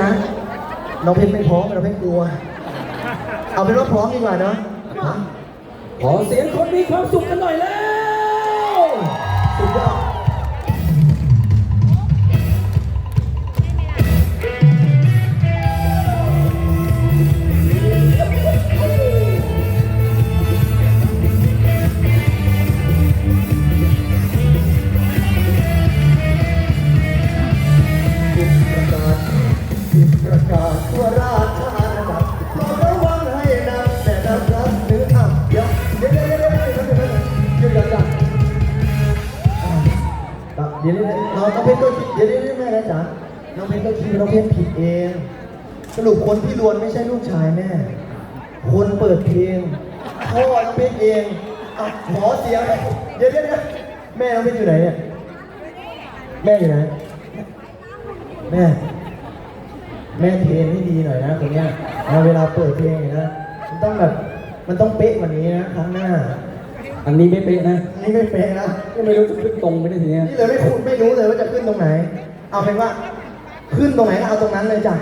นะน้องเพชรไม่พร้อมเราไม่กลัว เอาเป็นว่าพร้อมดีกว่าเนาะขอเสียงคนมีความสุขกันหน่อยแล้ว ประกาศว่าราชอาณาจักรขอระวังให้นำแต่นำรักหรืออับเดี๋ยวเดี๋ยวเดี๋ยวเดี๋ยวเดี๋ยวเดี๋ยวเดี๋ยวเดี๋ยวเดี๋ยวเดี๋ยวเดี๋ยวเดี๋ยวเราน้องเพชรก็คิดเดี๋ยวเดี๋ยวเดี๋ยวแม่นะจ๊ะน้องเพชรก็คิดว่าน้องเพชรผิดเองสรุปคนที่ลวนไม่ใช่ลูกชายแม่คนเปิดเพลงพ่อน้องเพชรเองอะขอเสียงหน่อยเดี๋ยวเดี๋ยวเดี๋ยวแม่น้องเพชรอยู่ไหนเนี่ยแม่อยู่ไหนแม่ แม่เทรนให้ดีหน่อยนะคนเนี้ยนะเวลาเปิดเพลงเนี่ยนะมันต้องแบบมันต้องเป๊ะกว่านี้นะครั้งหน้า อันนี้ไม่เป๊ะนะนี่ไม่เป๊ะนะก็ไม่รู้จะขึ้นตรงไปได้ทีเนี้ย นี่เลยไม่คุณไม่รู้เลยว่าจะขึ้นตรงไหน เอาเป็นว่า ขึ้นตรงไหนก็เอาตรงนั้นเลยจ้ะ